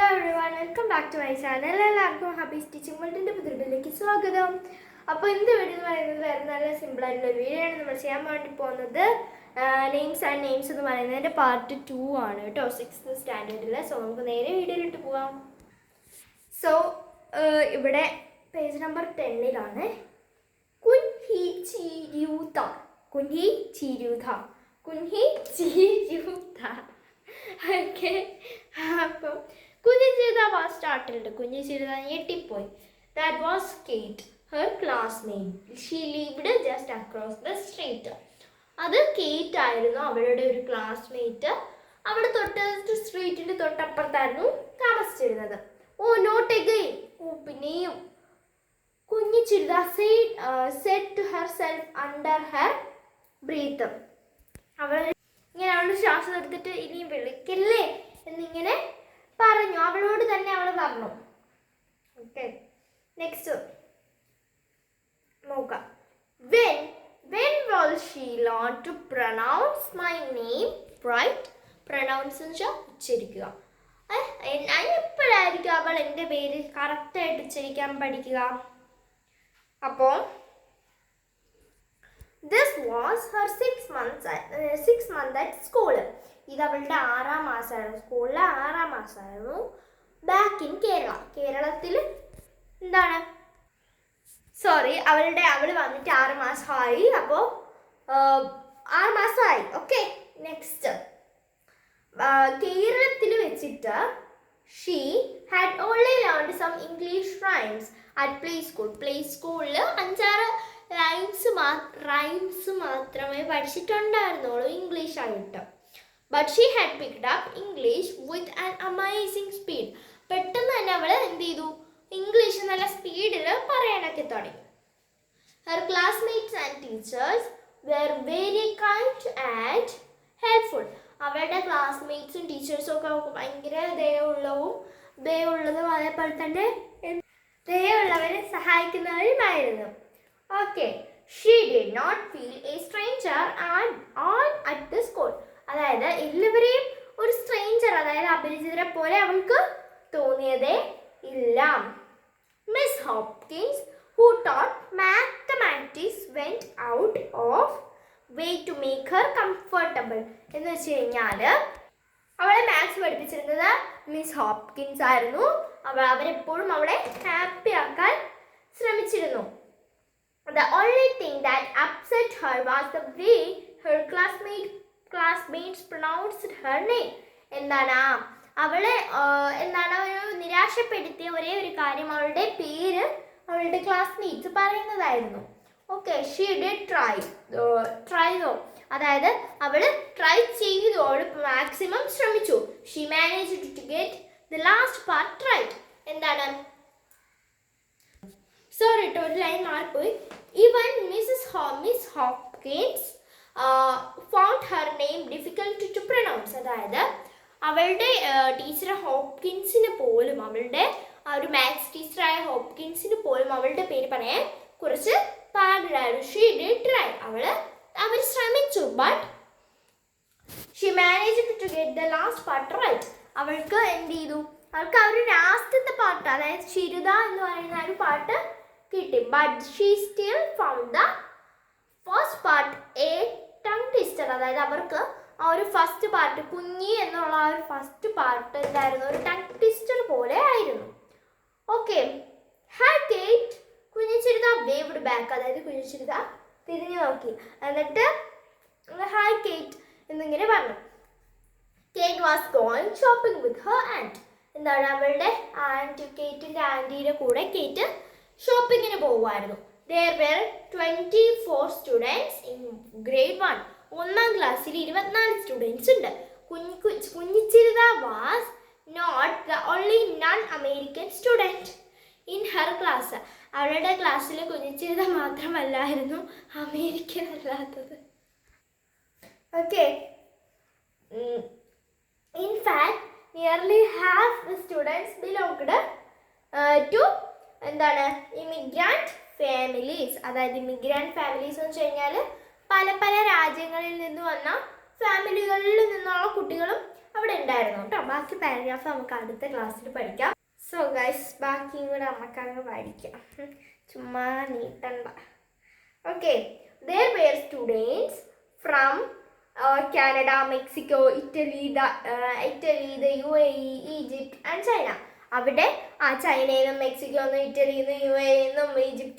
Hello everyone welcome back to my channel എല്ലാവർക്കും happy stitching വേൾഡിന്റെ പുതിയതിലേക്ക് സ്വാഗതം. അപ്പോൾ ഇന്ന് വീഡിയോ എന്ന് പറയുന്നത് വേറെ നല്ല സിമ്പിൾ ആയിട്ടുള്ള ഒരു വീഡിയോ ആണ്. നമ്മൾ ചെയ്യാൻ വേണ്ടി പോകുന്നത് നെയിംസ് ആൻഡ് നെയിംസ് എന്ന് പറയുന്നതിന്റെ പാർട്ട് ടു ആണ് കേട്ടോ സിക്സ്ത് സ്റ്റാൻഡേർഡിൽ സോ നമുക്ക് നേരെ വീഡിയോയിലിട്ട് പോവാം. സോ ഇവിടെ പേജ് നമ്പർ ടെന്നിലാണ് കുൻഹി ചിരൂത കുൻഹി ചിരൂത കുൻഹി ചിരൂത ഓക്കെ അപ്പം കുഞ്ഞു ചിരിത വാസ് സ്റ്റാർട്ടഡ് കുഞ്ഞു ചിരിത ഞെട്ടിപ്പോയി. That was Kate her classmate she lived just across the street അത് കേറ്റ് ആയിരുന്നു അവളുടെ ഒരു ക്ലാസ്മേറ്റ് അവിടെ തൊട്ട് സ്ട്രീറ്റിന്റെ തൊട്ടപ്പുറത്തായിരുന്നു താമസിച്ചിരുന്നത്. ഓ നോട്ട് എഗെയിൻ ഓ പിന്നെയും. Kunju Chiritha set to herself under her breath അവൾ ഇങ്ങനെ അവളുടെ ശ്വാസം എടുത്തിട്ട് ഇനിയും വിളിക്കല്ലേ എന്നിങ്ങനെ പറഞ്ഞു അവളോട് തന്നെ അവൾ പറഞ്ഞു ഓക്കെ നെക്സ്റ്റ് നോക്കാം. When when will she learn to pronounce my name right pronounce എന്ന് വെച്ചാൽ ഉച്ചരിക്കുക. എപ്പോഴായിരിക്കും അവൾ എന്റെ പേര് കറക്റ്റായിട്ട് ഉച്ചരിക്കാൻ പഠിക്കുക? അപ്പോൾ this was her six months six month at school ഇത് അവളുടെ ആറാം മാസമായിരുന്നു സ്കൂളിലെ ആറാം മാസമായിരുന്നു ബാക്ക് ഇൻ കേരള കേരളത്തിൽ എന്താണ്? സോറി അവളുടെ അവൾ വന്നിട്ട് ആറ് മാസമായി. അപ്പോൾ ആറ് മാസമായി. ഓക്കെ നെക്സ്റ്റ് കേരളത്തിൽ വെച്ചിട്ട് she had only learned some English rhymes at play school play സ്കൂളിൽ അഞ്ചാറ് റൈംസ് മാ റൈംസ് മാത്രമേ പഠിച്ചിട്ടുണ്ടായിരുന്നുള്ളൂ ഇംഗ്ലീഷ് ആയിട്ട്. But she had picked up English with an amazing speed പെട്ടെന്ന് തന്നെ അവൾ എന്ത് ചെയ്തു? ഇംഗ്ലീഷ് നല്ല സ്പീഡിൽ പറയാനൊക്കെ തുടങ്ങി. Her classmates and teachers were very kind and helpful അവരുടെ ക്ലാസ്മേറ്റ്സും ടീച്ചേഴ്സും ഒക്കെ ഭയങ്കര ദയുള്ളവും ദയുള്ളതും അതേപോലെ തന്നെ ദയുള്ളവരെ സഹായിക്കുന്നവരുമായിരുന്നു. Okay she did not feel a stranger and on at the school അതായത് എല്ലാവരെയും ഒരു സ്ട്രേഞ്ചർ അതായത് അപരിചിതരെ പോലെ അവൾക്ക് തോന്നിയതേ ഇല്ല. Miss Hopkins, who taught mathematics, went out of way to make her comfortable. എന്ന് വെച്ച് കഴിഞ്ഞാൽ അവളെ മാത്സ് പഠിപ്പിച്ചിരുന്നത് മിസ് ഹോപ്കിൻസ് ആയിരുന്നു അവൾ അവരെപ്പോഴും അവളെ ഹാപ്പി ആക്കാൻ ശ്രമിച്ചിരുന്നു The only thing that upset her was the way her classmate classmates pronounced her name. എന്താണ് അവളെ എന്താണ് ഒരു നിരാശപ്പെടുത്തിയ ഒരേ ഒരു കാര്യം അവളുടെ പേര് അവളുടെ classmates പറയുന്നതായിരുന്നു. Okay she did try try no അതായത് അവൾ ട്രൈ ചെയ്തു അവൾ മാക്സിമം ശ്രമിച്ചു. She manage to get the last part right എന്താണ്? സോറി ഒരു ലൈൻ മാറിപ്പോയി. Even Mrs ho Miss Hopkins found her name difficult to pronounce അതായത് അവളുടെ ടീച്ചർ ഹോപ്കിൻസിന് പോലും അവളുടെ ആ ഒരു മാത്സ് ടീച്ചറായ ഹോപ്കിൻസിന് പോലും അവളുടെ പേര് പറയാൻ കുറച്ച് പാടുണ്ടായിരുന്നു ഷീ ഡി ട്രൈ അവൾ അവർ ശ്രമിച്ചു. But she manage to get the last part right അവൾക്ക് എന്ത് ചെയ്തു? അവൾക്ക് ആ ഒരു ലാസ്റ്റത്തെ പാട്ട് അതായത് ചിരുത എന്ന് പറയുന്ന ഒരു പാട്ട് കിട്ടി. But she still found the first part a tongue twister അതായത് അവർക്ക് ആ ഒരു ഫസ്റ്റ് പാർട്ട് കുഞ്ഞി എന്നുള്ള ആ ഒരു ഫസ്റ്റ് പാർട്ട് എന്തായിരുന്നു ഒരു ടങ് ട്വിസ്റ്റർ പോലെ ആയിരുന്നു. ഓക്കെ ഹാ കേറ്റ് കുഞ്ഞിച്ചിരുത വേവ്ഡ് ബാക്ക് അതായത് കുഞ്ഞിച്ചിരുത തിരിഞ്ഞു നോക്കി. എന്നിട്ട് ഹായ് കേറ്റ് എന്നിങ്ങനെ പറഞ്ഞു. Kate was going shopping with her and എന്താണ് അവളുടെ ആന്റി കേറ്റിന്റെ ആന്റിയുടെ കൂടെ കേറ്റ് ഷോപ്പിങ്ങിന് പോകുമായിരുന്നു there were twenty four students in grade one ഒന്നാം ക്ലാസ്സിൽ ഇരുപത്തിനാല് സ്റ്റുഡൻസ് ഉണ്ട്. Kunju Kunjichirutha was not the only non American student in her class അവളുടെ ക്ലാസ്സിൽ കുഞ്ഞിച്ചിരുത മാത്രമല്ലായിരുന്നു അമേരിക്കൻ അല്ലാത്തത്. Okay in fact nearly half the students belonged to എന്താണ്? Immigrant families അതായത് ഇമിഗ്രാന്റ് ഫാമിലീസ് എന്ന് വെച്ച് കഴിഞ്ഞാൽ പല പല രാജ്യങ്ങളിൽ നിന്ന് വന്ന ഫാമിലികളിൽ നിന്നുള്ള കുട്ടികളും അവിടെ ഉണ്ടായിരുന്നു കേട്ടോ. ബാക്കി പാരഗ്രാഫ് നമുക്ക് അടുത്ത ക്ലാസ്സിൽ പഠിക്കാം. സോ ഗൈസ് ബാക്കിയും കൂടെ നമുക്കങ്ങ് പഠിക്കാം ചുമ്മാ നീട്ടണ്ട. Okay there were students from Canada Mexico Italy the Italy the U A E Egypt and China അവിടെ ആ ചൈനയിൽ നിന്നും മെക്സിക്കോ നിന്നും ഇറ്റലിയിൽ നിന്നും യു എ നിന്നും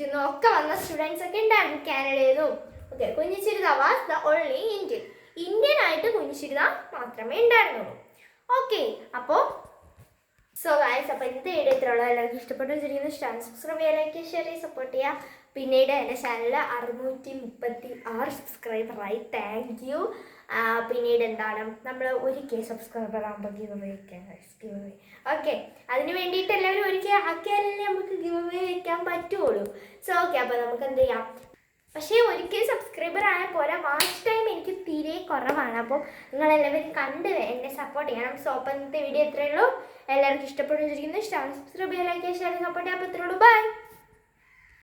നിന്നും ഒക്കെ വന്ന സ്റ്റുഡൻസ് ഒക്കെ ഉണ്ടായിരുന്നു കാനഡയിൽ നിന്നും okay Kunjichirutha was the only Indian Indian ആയിട്ട് കുഞ്ഞിച്ചിരുത മാത്രമേ ഉണ്ടായിരുന്നുള്ളൂ. ഓക്കെ അപ്പോൾ സോ ഗായ്സ് അപ്പോൾ ഇന്നത്തെ വീഡിയോ ഇത്രയുള്ള എല്ലാവർക്കും ഇഷ്ടപ്പെട്ടു വെച്ചിരിക്കുന്ന ഇഷ്ടമാണ് സബ്സ്ക്രൈബ് ചെയ്യാൻ ലൈക്ക് ഷെയർ ചെയ്യുക സപ്പോർട്ട് ചെയ്യുക പിന്നീട് എന്റെ ചാനലിൽ അറുന്നൂറ്റി മുപ്പത്തി ആറ് സബ്സ്ക്രൈബറായി താങ്ക് യു പിന്നീട് എന്താണ്? നമ്മൾ ഒരു കെ സബ്സ്ക്രൈബർ ആകുമ്പോൾ ഗിവ് അവേ വയ്ക്കാം ഗിവ് അവേ ഓക്കെ അതിന് വേണ്ടിയിട്ട് എല്ലാവരും ഒരു കെ ആക്കിയാലല്ലേ നമുക്ക് ഗിവ് അവേ വയ്ക്കാൻ പറ്റുള്ളൂ. സോ ഓക്കെ അപ്പോൾ നമുക്ക് എന്ത് ചെയ്യാം? പക്ഷേ ഒരിക്കൽ സബ്സ്ക്രൈബർ ആയ പോലെ വാച്ച് ടൈം എനിക്ക് തീരെ കുറവാണ്. അപ്പോൾ നിങ്ങൾ നിങ്ങളെല്ലാവരും കണ്ട് എന്നെ സപ്പോർട്ട് ചെയ്യണം. സോ അപ്പം ഇന്നത്തെ വീഡിയോ എത്രയുള്ളൂ എല്ലാവർക്കും ഇഷ്ടപ്പെടുന്നു വിചാരിക്കുന്നു. ഇഷ്ടമാണ് സബ്സ്ക്രൈബ് ചെയ്യാൻ ലൈക്ക് ഷെയർ സപ്പോർട്ട് ചെയ്യാൻ പറ്റുള്ളൂ ബൈ